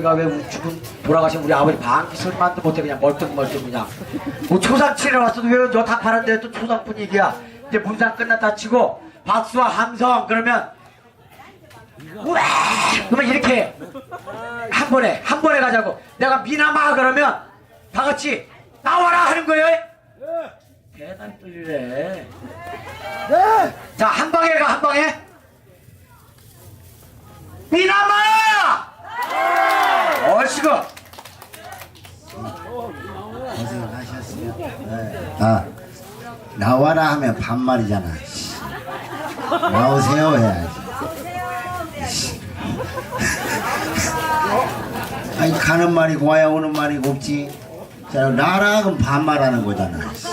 우리가 왜 우리 죽은 돌아가신 우리 아버지 방귀 소리만도 못해 그냥 멀뚱멀뚱 그냥. 뭐 초상치러 왔어도 왜 여탕 파는데 또 초상 분위기야. 이제 문상 끝났다 치고 박수와 함성 그러면 우와 그러면 이렇게 한 번에 한 번에 가자고. 내가 미나마 그러면 다 같이 나와라 하는 거예요? 대단히 떨리네 자한 방에 가 한 방에. 미나마 얼씨구 고생하셨어요. 네. 아, 나와라 하면 반말이잖아. 씨. 나오세요 해야지. 씨. 아니 가는 말이 고 와야 오는 말이고 없지. 자, 나라 그럼 반말하는 거잖아. 씨.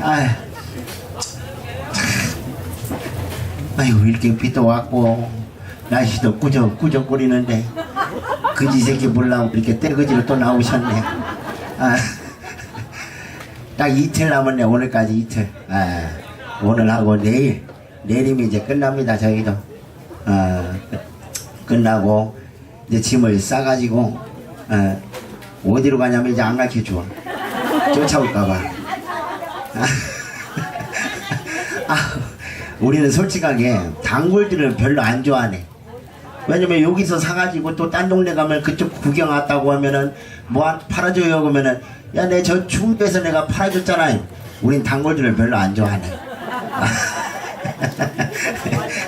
아, 아이고 이렇게 비도 왔고 날씨도 꾸적 꾸적거리는데 그지 새끼 몰라고 이렇게 떼거지로 또 나오셨네. 아, 딱 이틀 남았네 오늘까지 이틀. 아, 오늘 하고 내일 내일이면 이제 끝납니다 저희도. 아, 끝나고 이제 짐을 싸가지고 아, 어디로 가냐면 이제 안 가르쳐 줘. 쫓아올까봐. 아, 우리는 솔직하게 단골들을 별로 안 좋아하네. 왜냐면 여기서 사가지고 또 딴 동네 가면 그쪽 구경 왔다고 하면은 뭐 한- 팔아줘요 그러면은 야 내저 데서 내가 팔아줬잖아. 우린 단골들을 별로 안 좋아하네.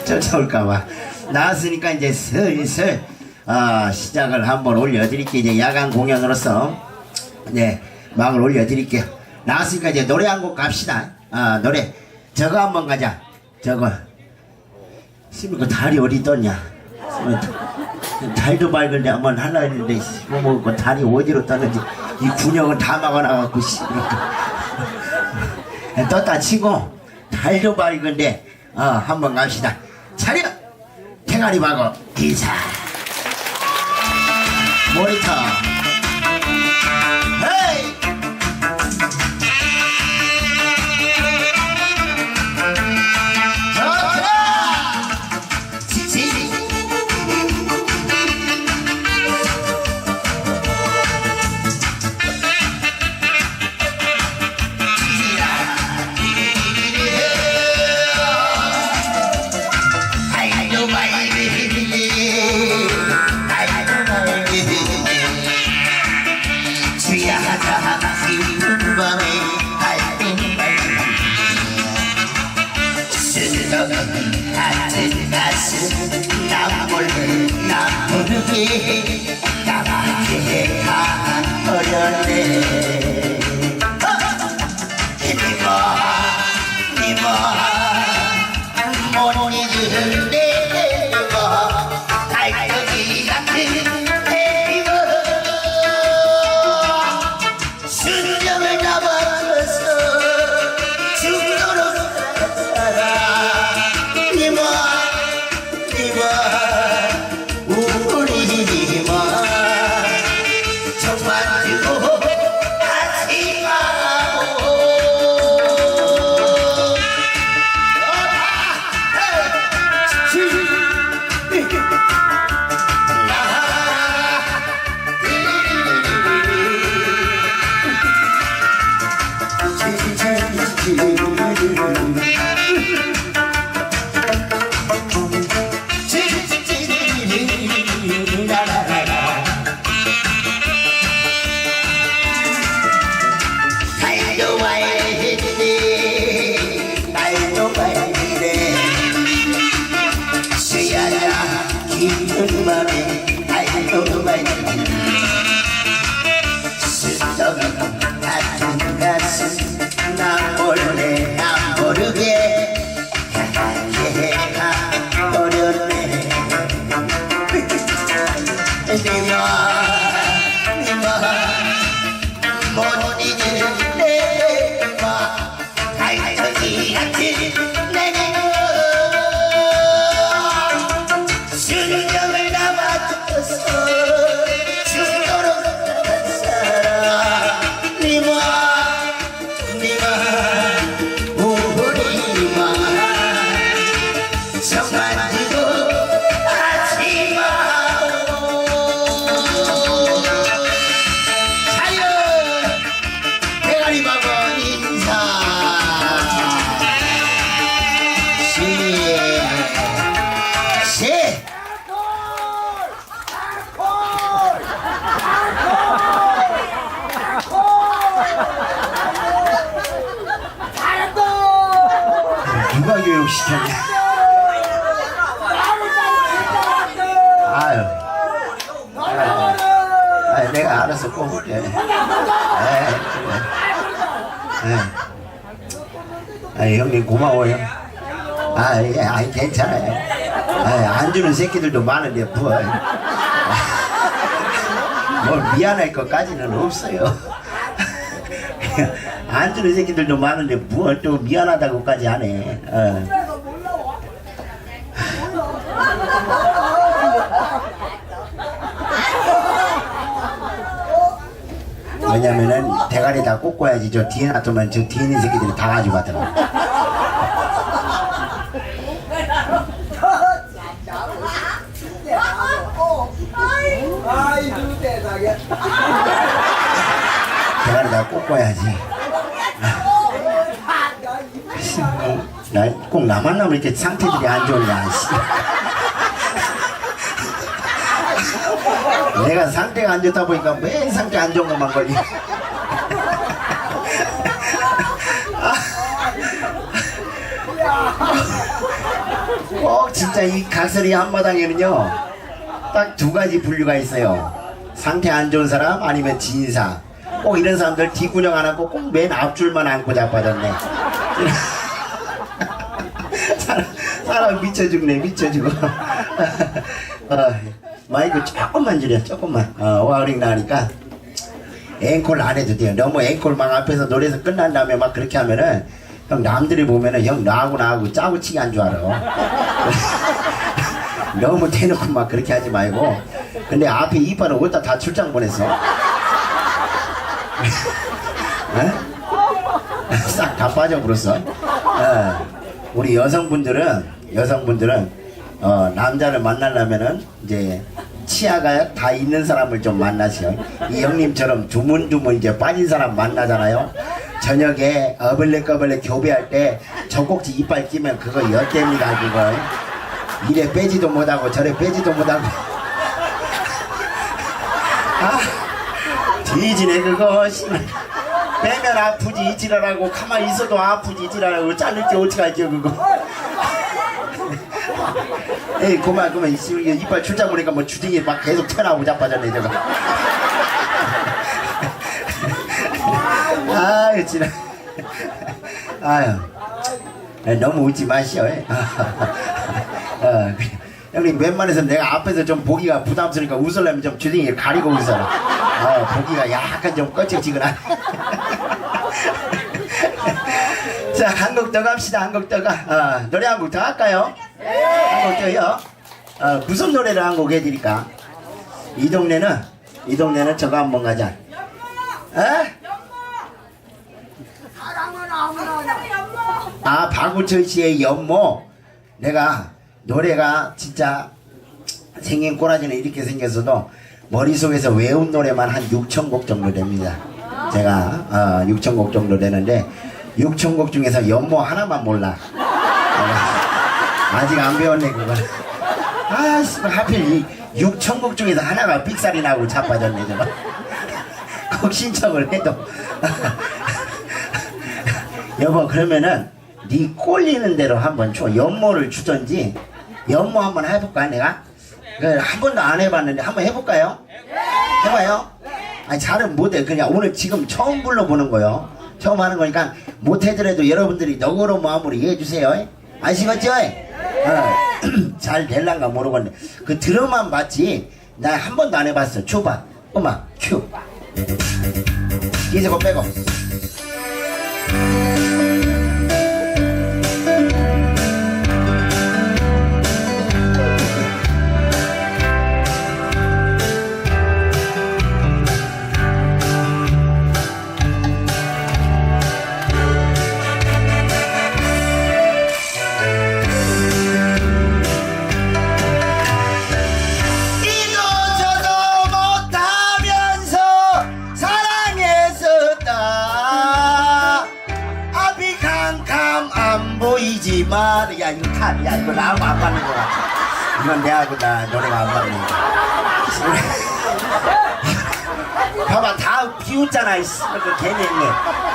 쫓아올까봐 나왔으니까 이제 슬슬 아, 시작을 한번 올려드릴게요. 이제 야간 공연으로서 네 막을 올려드릴게요. 나왔으니까 이제 노래 한 곡 갑시다. 아 노래 저거 한번 가자. 저거 씨발 그 달이 어디 떴냐? 달도 밝은데 한번 하려 했는데 씨발 뭐그 달이 어디로 떴는지 이 군역은 다 막아놔갖고 씨발 떴다 치고 달도 밝은데 어 한번 갑시다. 차려 태가리 박어 기사. 모니터 깊 아유. 아유, 내가 알아서 뽑을게. 에이. 아이, 형님 고마워요. 아, 예, 아이, 괜찮아요. 아이, 안 주는 새끼들도 많은데, 뭐. 뭘 미안할 것까지는 없어요. 안 주는 새끼들도 많은데, 뭘 또 미안하다고까지 하네. 어. 왜냐면은 대가리 다 꽂고야지 저 뒤에 놔두면 저 뒤에 있는 새끼들이 다 가지고 가더라고. 대가리 다 꽂고야지 나꼭 나만 나면 이렇게 상태들이 안 좋냐 씨. 내가 상태가 안 좋다 보니까 매일 상태 안 좋은 것만 걸리 꼭 진짜 이 각설이 한마당에는요 딱 두 가지 분류가 있어요. 상태 안 좋은 사람 아니면 진사. 꼭 이런 사람들 뒷구녕 안 하고 꼭 맨 앞줄만 안고 자빠졌네. 사람, 사람 미쳐 죽네 미쳐 죽어. 어, 마이크 조금만 줄여 조금만. 어, 와우링 나니까. 앵콜 안 해도 돼요. 너무 앵콜 막 앞에서 노래에서 끝난 다음에 막 그렇게 하면은 형 남들이 보면은 형 나하고 나하고 짜고 치기 한 줄 알아. 너무 대놓고 막 그렇게 하지 말고. 근데 앞에 이빨은 어디다 다 출장 보냈어? 싹 다 빠져버렸어. 어, 우리 여성분들은 여성분들은 어, 남자를 만나려면은 이제 치아가 다 있는 사람을 좀 만나세요. 이 형님처럼 주문주문 이제 빠진 사람 만나잖아요. 저녁에 어벌레꺼벌레 교배할 때 젖꼭지 이빨 끼면 그거 엿댑니다 그거. 이래 빼지도 못하고 저래 빼지도 못하고. 아, 뒤지네 그거. 빼면 아프지 이지랄하고 가만히 있어도 아프지 이지랄하고 자를지 어떻게 할지 그거. 에이 그만 그만 이 씨, 이빨 출장 보니까 뭐 주둥이 막 계속 튀어나오고 자빠졌네 저거 아유 지나 아유 에, 너무 웃지 마시오 에. 어. 형님 웬만해서 내가 앞에서 좀 보기가 부담스러우니까 웃으려면 좀 주둥이를 가리고 웃어라 어, 보기가 약간 좀 꺼쩍지근한 자, 한곡 더 갑시다. 한곡더 가. 어, 노래 한 곡 더 할까요? 한곡 더요. 어, 무슨 노래를 한 곡 해드릴까? 이 동네는 이 동네는 저거 한번 가자. 에? 아 박우철 씨의 연모. 내가 노래가 진짜 생긴 꼬라지는 이렇게 생겼어도 머릿속에서 외운 노래만 한 6천 곡 정도 됩니다. 제가 어, 6천 곡 정도 되는데 6천 곡 중에서 연모 하나만 몰라. 어, 아직 안 배웠네 그걸. 아, 씨, 하필 이 6천 곡 중에서 하나가 삑살이 나고 자빠졌네 저거. 꼭 신청을 해도. 여보 그러면은 네 꼴리는 대로 한번 줘. 연모를 주던지 연모 한번 해볼까 내가? 그한 번도 안 해봤는데 한번 해볼까요? 해봐요. 아니 잘은 못해. 그냥 오늘 지금 처음 불러보는 거요. 처음 하는 거니까 못해더라도 여러분들이 너그러운 마음으로 이해해 주세요. 아시겠죠? 어, 잘 될란가 모르겠네. 그 들어만 봤지. 나 한 번도 안 해봤어. 줘봐. 음악 큐. 거 빼고. 보이지만 야 이거 나하고 안 맞는 거야 이건 내하고 나 노래가 안 맞는 거야 봐봐 다 비웃잖아 이씨. 그 괜히 했네.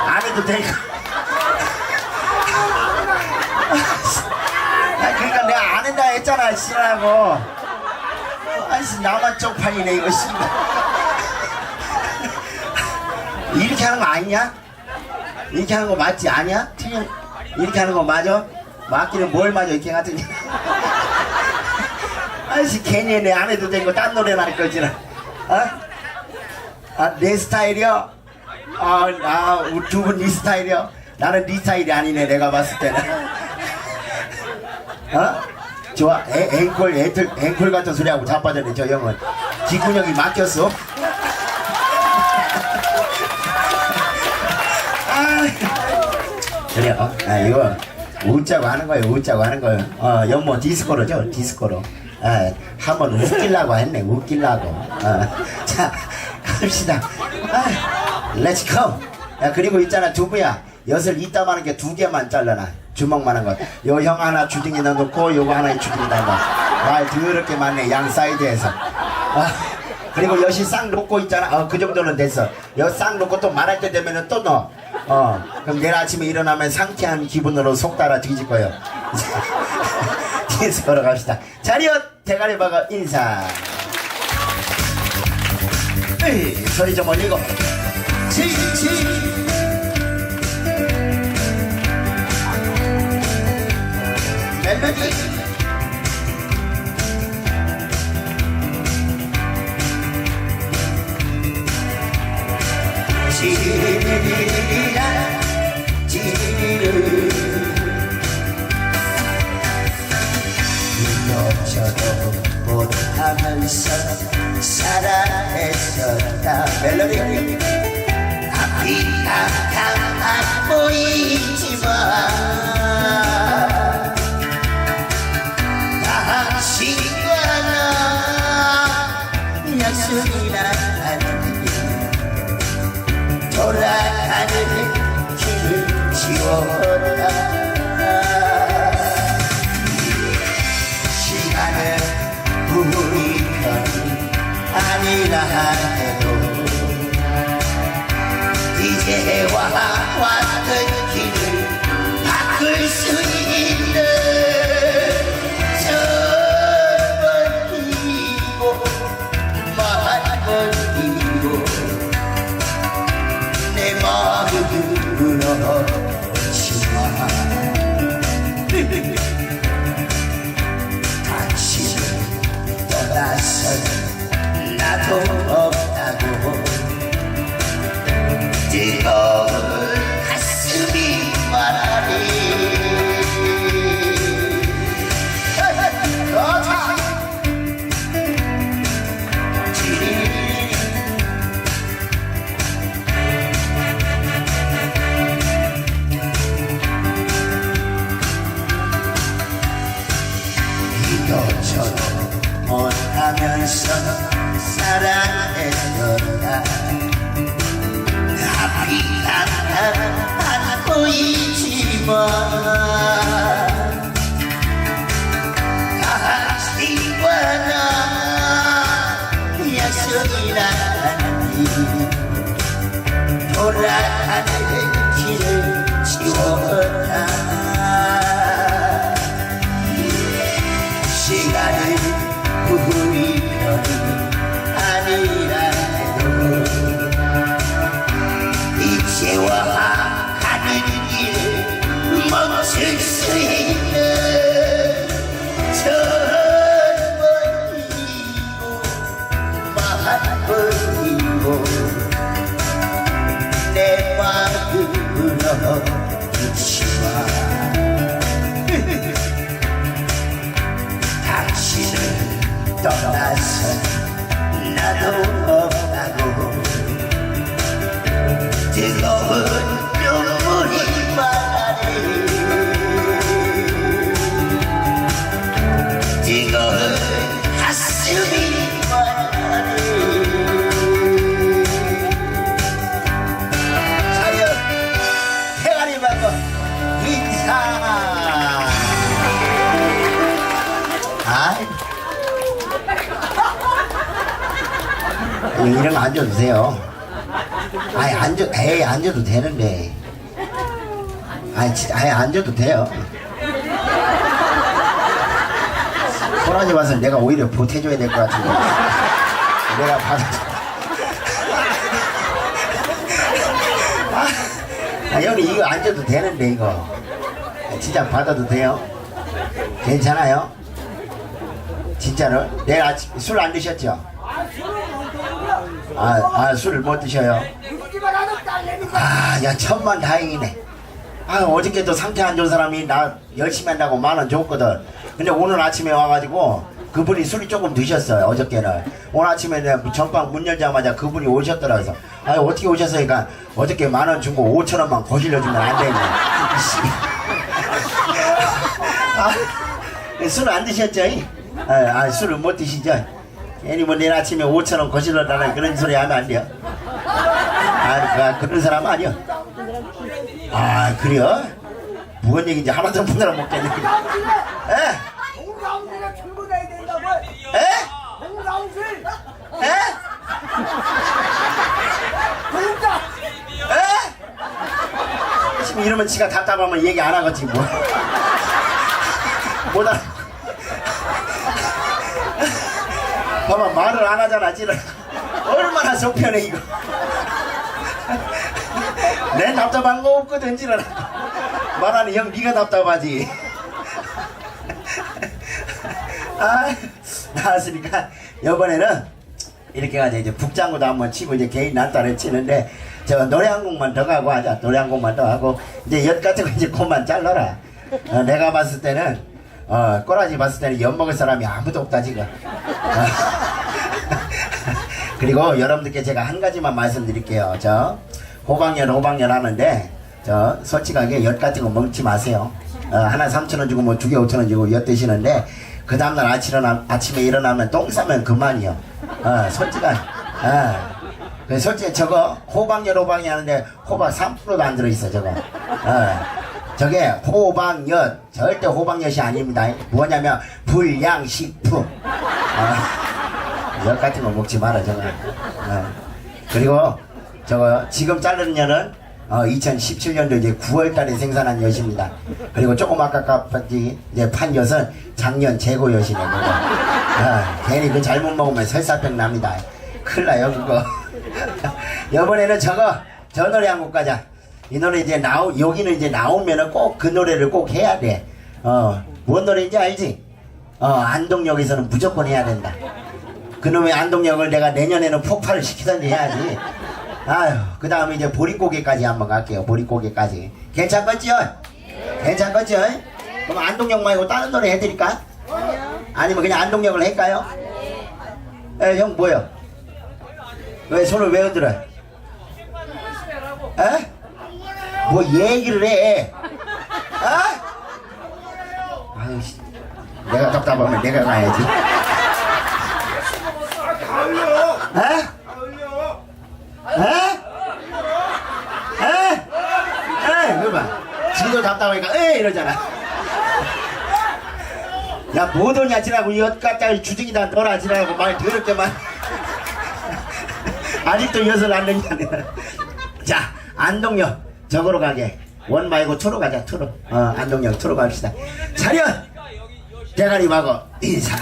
안 해도 되니까 내가 안 한다 했잖아 씨라고. 아이씨 나만 쪽팔리네 이거 씨. 이렇게 하는 거 아니냐? 이렇게 하는 거 맞지 아니야? 틀려 이렇게 하는 거 맞아? 맞기는 뭘 맞아 이렇게 같은 아이씨 괜히 내 안 해도 되고 딴 노래나 할 거지 어? 아, 내 스타일이요? 아, 아, 두분네 스타일이요? 나는 네 스타일이 아니네, 내가 봤을 때는. 어? 좋아, 애, 앵콜, 애들, 앵콜 같은 소리하고 자빠졌네, 저 형은. 기근형이 맡겼어. 아, 그래, 어? 아, 이거, 웃자고 하는 거예요, 웃자고 하는 거예요. 어, 연모 디스코로죠, 디스코로. 아, 한번 웃기려고 했네, 웃기려고. 어. 자, 갑시다. 아, 렛츠 컴. 야, 그리고 있잖아, 두부야. 엿을 이따만한 게 두 개만 잘라놔. 주먹만한 거. 요 형 하나 주둥이에 넣고, 요거 하나 주둥이에 넣어. 말 더럽게 많네, 양 사이드에서. 아, 그리고 엿이 싹 녹고 있잖아. 어, 그 정도는 됐어. 엿싹 녹고 또 말할 때 되면은 또 넣어. 어, 그럼 내일 아침에 일어나면 상쾌한 기분으로 속 따라 뒤질 거예요. 계속 걸어갑시다. 자리엇 대가리 박아 인사. 에이, 소리 좀 올리고. 칭칭. 멜로디. 지 떠나서 나도 없다고 뜨거운 눈물이 말하네. 뜨거운 가슴이 거 앉아도 돼요 아예 앉아, 에이 앉아도 되는데. 아예 아예 앉아도 돼요. 꼬라지 맛을 내가 오히려 보태줘야 될 것 같은데 내가 받아 아, 아 형님 이거 앉아도 되는데 이거 진짜 받아도 돼요? 괜찮아요? 진짜로? 내일 아침 술 안 드셨죠? 아, 아 술을 못 드셔요? 아, 야 천만 다행이네. 아 어저께도 상태 안 좋은 사람이 나 열심히 한다고 만 원 줬거든. 근데 오늘 아침에 와가지고 그분이 술이 조금 드셨어요 어저께는. 오늘 아침에 내가 전방 문 열자마자 그분이 오셨더라 그래서 아 어떻게 오셨으니까 어저께 만 원 준거 오천 원만 거실러 주면 안 되냐. 아, 술안 드셨죠? 아, 아 술을 못 드시죠? 괜히 뭐 내일 아침에 오천 원 거실러 달라는 그런 소리 하면 안 돼요. 아, 그, 그런 사람 아니야. 아, 그래요? 무슨 얘기인지 하나도 못 알아먹겠네. 에? 홍상수가 출근해야 된다고 에? 홍상수 에? 공짜 에? 지금 이러면 지가 답답하면 얘기 안 하겠지, 뭐. 못알아. 봐봐, 말을 안 하잖아, 지금. 얼마나 속편해, 이거. 내 답답한 거 없거든, 지금. 말하는 형, 네가 답답하지. 아, 나왔으니까, 이번에는 이렇게 가지고 이제 북장구도 한번 치고 이제 개인 난타를 치는데 저 노래 한 곡만 더 가고 하자 노래 한 곡만 더 하고 이제 엿 같은 거 이제 그만 잘라라 어, 내가 봤을 때는 어 꼬라지 봤을 때는 엿 먹을 사람이 아무도 없다 지금 어. 그리고 여러분들께 제가 한 가지만 말씀드릴게요 저 호박엿 호박엿 하는데 저 솔직하게 엿 같은 거 먹지 마세요 어, 하나 3천원 주고 뭐 두 개 5천원 주고 엿 드시는데 그 다음날 아침에, 일어나, 아침에 일어나면 똥 싸면 그만이요 어, 솔직한 어. 그 솔직히 저거 호박엿 호박이 하는데 호박 3%도 안 들어있어 저거 어. 저게 호박엿 절대 호박엿이 아닙니다 뭐냐면 불량식품 어. 엿 같은 거 먹지 마라 저거 어. 그리고 저거 지금 자르는 엿은 어, 2017년도 이제 9월달에 생산한 엿입니다. 그리고 조금 아깝지 이제 판 엿은 작년 재고 엿이네 그거. 어, 괜히 그 잘못 먹으면 설사병 납니다. 큰일 나요 그거. 이번에는 저거 저 노래 한 곡 가자. 이 노래 이제 나오 여기는 이제 나오면은 꼭 그 노래를 꼭 해야 돼. 어, 뭔 노래인지 알지? 어, 안동역에서는 무조건 해야 된다. 그놈의 안동역을 내가 내년에는 폭발을 시키던지 해야지. 아유, 그 다음에 이제 보릿고개까지 한번 갈게요. 보릿고개까지. 괜찮겠지요? 괜찮겠지요? 그럼 안동역 말고 다른 노래 해드릴까? 아니면 그냥 안동역을 할까요? 에, 형 뭐요? 왜 손을 왜 흔들어? 에? 뭐 얘기를 해? 어? 아유, 씨. 내가 답답하면 내가 가야지. 에? 에? 에? 에? 그봐 지도 답답하니까 에? 이러잖아. 야 뭐더냐 지라고 엿가짜리 주둥이다 너라 지라고 말 더럽게만 아직도 엿을 안 넣냐 자 안동역 저거로 가게. 원 말고 투로 가자 투로. 어 안동역 투로 갑시다. 차렷! 대가리 마고 인사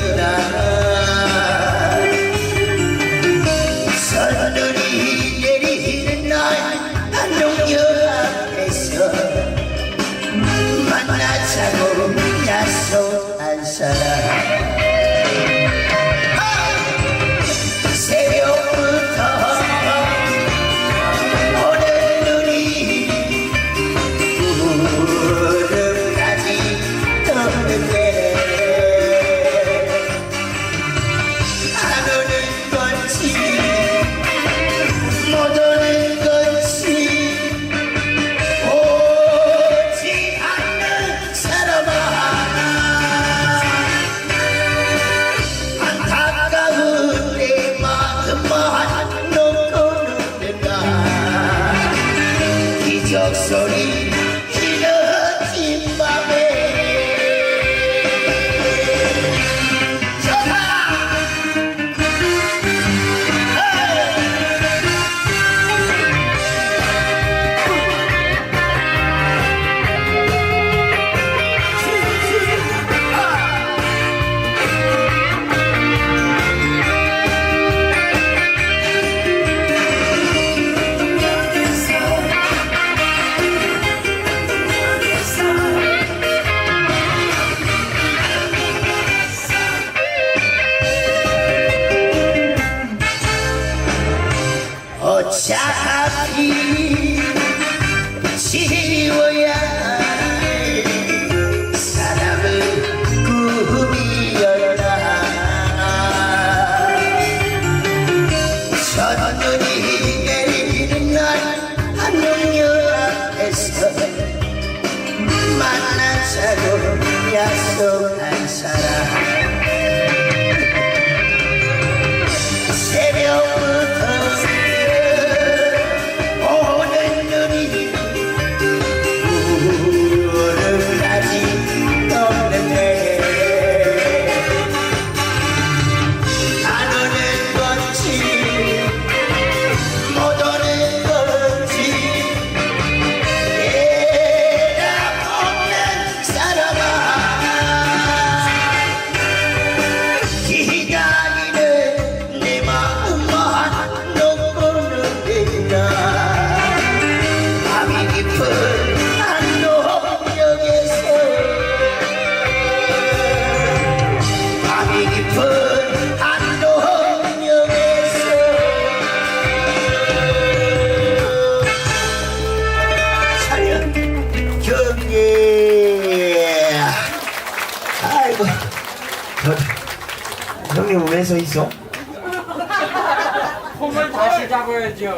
night. Just so 사고 약 서 있어? 폼을 다시 잡아야죠.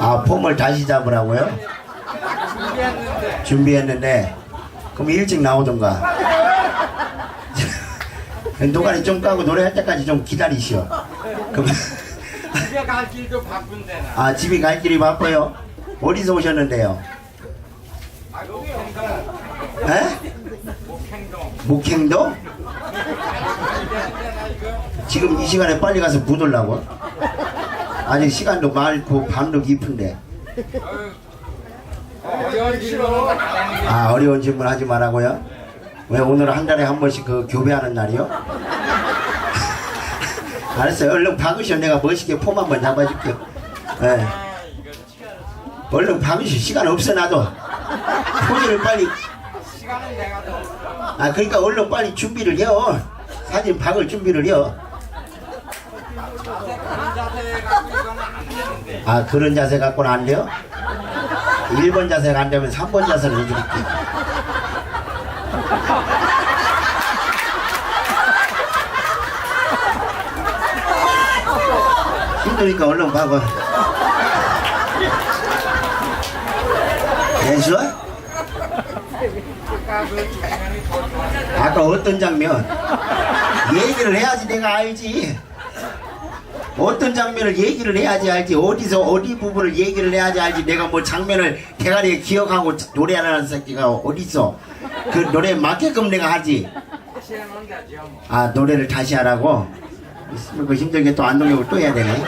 아 폼을 다시 잡으라고요? 준비했는데 준비했는데 그럼 일찍 나오던가 노가리 좀 까고 노래할 때까지 좀 기다리시오 그럼 집에 갈 길도 바쁜데 나. 아 집이 갈 길이 바빠요 어디서 오셨는데요? 아이고 행동, 에? 행동. 목행동? 지금 이 시간에 빨리 가서 부들라고? 아직 시간도 많고 밤도 깊은데 아 어려운 질문 하지 말라고요? 왜 오늘 한 달에 한 번씩 그 교배하는 날이요? 알았어요 얼른 박으시오 내가 멋있게 폼 한번 잡아줄게요 예. 얼른 박으시오 시간 없어 나도 포즈를 빨리. 아 그러니까 얼른 빨리 준비를 해요 사진 박을 준비를 해요. 아 그런 자세 갖고는 안 돼요? 1번 자세가 안 되면 3번 자세를 해드릴게요 힘드니까 얼른 더 좋았는데. 아까 어떤 장면? 얘기를 해야지 내가 알지. 어떤 장면을 얘기를 해야지 알지. 어디서 어디 부분을 얘기를 해야지 알지. 내가 뭐 장면을 대가리에 기억하고 노래하는 새끼가 어딨어. 그 노래 맞게끔 내가 하지. 아 노래를 다시 하라고? 그 힘들게 또 안동역을 또 해야 되네.